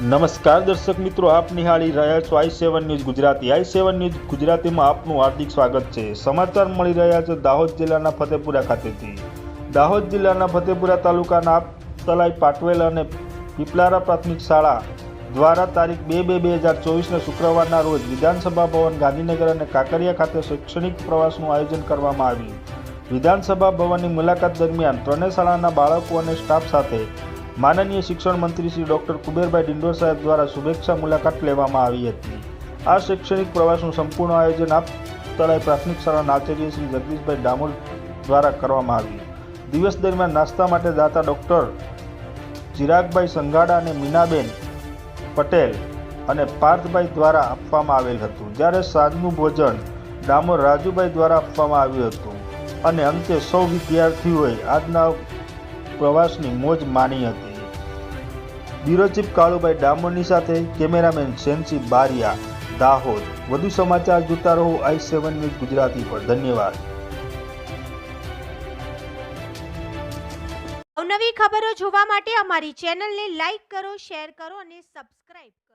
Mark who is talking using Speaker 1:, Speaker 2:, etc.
Speaker 1: નમસ્કાર દર્શક મિત્રો, આપ નિહાળી રહ્યા છો I seven news Gujarati. I seven news ગુજરાતીમાં આપનું હાર્દિક સ્વાગત છે. સમાચાર મળી રહ્યા છે દાહોદ જિલ્લાના ફતેપુરા ખાતેથી. દાહોદ જિલ્લાના ફતેપુરા તાલુકાના તલાઈ પાટવેલ અને પીપલારા પ્રાથમિક શાળા દ્વારા તારીખ બે બે બે હજાર ચોવીસના શુક્રવારના રોજ વિધાનસભા ભવન, ગાંધીનગર અને કાંકરિયા ખાતે શૈક્ષણિક પ્રવાસનું આયોજન કરવામાં આવ્યું. વિધાનસભા ભવનની મુલાકાત દરમિયાન ત્રણેય શાળાના બાળકો અને સ્ટાફ સાથે માનનીય શિક્ષણ મંત્રી શ્રી ડોક્ટર કુબેરભાઈ ડિંડોર સાહેબ દ્વારા શુભેચ્છા મુલાકાત લેવામાં આવી હતી. આ શૈક્ષણિક પ્રવાસનું સંપૂર્ણ આયોજન આપ તળાઈ પ્રાથમિક શાળાના આચાર્ય શ્રી જગદીશભાઈ ડામોર દ્વારા કરવામાં આવ્યું. દિવસ દરમિયાન નાસ્તા માટે દાતા ડૉક્ટર ચિરાગભાઈ સંઘાડા અને મીનાબેન પટેલ અને પાર્થભાઈ દ્વારા આપવામાં આવેલ હતું. જ્યારે સાંજનું ભોજન ડામોર રાજુભાઈ દ્વારા આપવામાં આવ્યું હતું અને અંતે સૌ વિદ્યાર્થીઓએ આજના પ્રવાસની મોજ માણી હતી. બ્યુરો કાળુભાઈ ડામોરની સાથે કેમેરામેન સેન્સી બારિયા, દાહોદ. વધુ સમાચાર જોતા રહો આઈ સેવન ન્યૂઝ ગુજરાતી પર. ધન્યવાદ.
Speaker 2: અવનવી ખબરો જોવા માટે અમારી ચેનલને લાઈક કરો, શેર કરો અને સબસ્ક્રાઇબ કરો.